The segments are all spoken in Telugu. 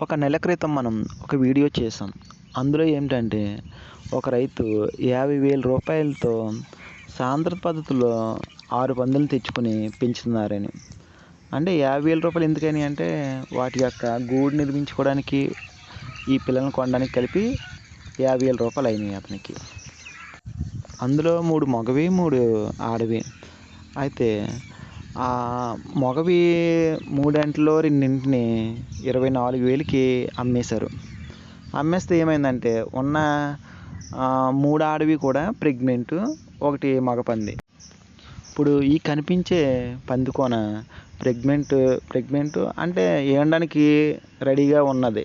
ఒక నెల క్రితం మనం ఒక వీడియో చేసాం అందులో ఏమిటంటే ఒక రైతు యాభై వేల రూపాయలతో సాంద్ర పద్ధతిలో ఆరు పందులు తెచ్చుకుని పెంచుతున్నారని. అంటే యాభై వేల రూపాయలు ఎందుకని అంటే వాటి యొక్క గూడు నిర్మించుకోవడానికి ఈ పిల్లల్ని కొనడానికి కలిపి యాభై వేల రూపాయలు అయినాయి అతనికి. అందులో మూడు మగవి మూడు ఆడవి. అయితే మగవి మూడింటిలో రెండింటిని ఇరవై నాలుగు వేలకి అమ్మేశారు. అమ్మేస్తే ఏమైందంటే ఉన్న మూడు ఆడవి కూడా ప్రెగ్నెంట్ ఒకటి మగ పంది ఇప్పుడు ఈ కనిపించే పందికోన ప్రెగ్నెంట్ ప్రెగ్నెంట్ అంటే ఏనడానికి రెడీగా ఉన్నది.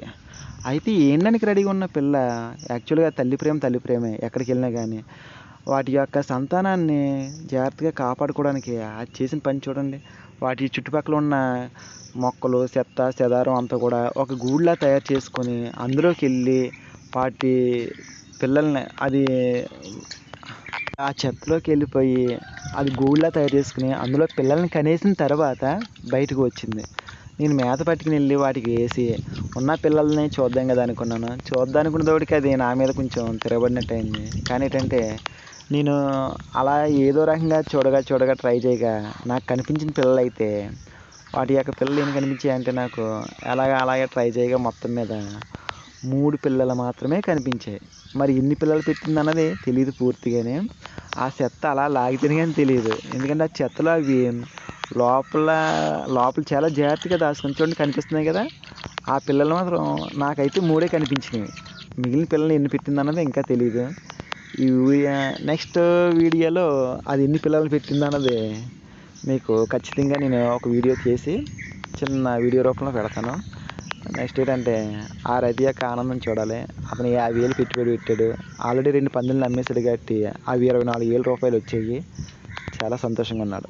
అయితే ఏనడానికి రెడీగా ఉన్న పిల్ల యాక్చువల్గా తల్లి ప్రేమ తల్లి ప్రేమే ఎక్కడికి వెళ్ళినా కానీ వాటి యొక్క సంతానాన్ని జాగ్రత్తగా కాపాడుకోవడానికి అది చేసిన పని చూడండి. వాటి చుట్టుపక్కల ఉన్న మొక్కలు చెత్త చెదారం అంతా కూడా ఒక గూడులా తయారు చేసుకొని అందులోకి వెళ్ళి వాటి పిల్లల్ని అది ఆ చెత్తలోకి వెళ్ళిపోయి అది గూడులా తయారు చేసుకుని అందులో పిల్లల్ని కనేసిన తర్వాత బయటకు వచ్చింది. నేను మేత పట్టుకుని వెళ్ళి వాటికి వేసి ఉన్న పిల్లల్ని చూద్దాం కదా అనుకున్నాను. చూద్దాం అనుకున్నదోడికి అది నా మీద కొంచెం తిరగబడినట్టు అయింది. కానీ ఏంటంటే నేను అలా ఏదో రకంగా చూడగా చూడగా ట్రై చేయగా నాకు కనిపించిన పిల్లలు అయితే వాటి యొక్క పిల్లలు ఏం కనిపించాయి అంటే నాకు అలాగా అలాగే ట్రై చేయగా మొత్తం మీద మూడు పిల్లలు మాత్రమే కనిపించాయి. మరి ఎన్ని పిల్లలు పెట్టింది అన్నది తెలియదు పూర్తిగానే. ఆ చెత్త అలా లాగితేనే కానీ తెలియదు ఎందుకంటే ఆ చెత్తలో అవి లోపల లోపల చాలా జాగ్రత్తగా దాచుకుని చూడండి కనిపిస్తున్నాయి కదా. ఆ పిల్లలు మాత్రం నాకైతే మూడే కనిపించినాయి. మిగిలిన పిల్లలు ఎన్ని పెట్టింది అన్నది ఇంకా తెలియదు ఈ నెక్స్ట్ వీడియోలో అది ఎన్ని పిల్లలు పెట్టింది అన్నది మీకు ఖచ్చితంగా నేను ఒక వీడియో చేసి చిన్న వీడియో రూపంలో పెడతాను. నెక్స్ట్ ఏంటంటే ఆ రతి యొక్క ఆనందం చూడాలి. అతను యాభై వేలు పెట్టుబడి పెట్టాడు. ఆల్రెడీ రెండు పందులను అమ్మేశాడు కాబట్టి అవి ఇరవై నాలుగు వేల రూపాయలు వచ్చాయి. చాలా సంతోషంగా ఉన్నాడు.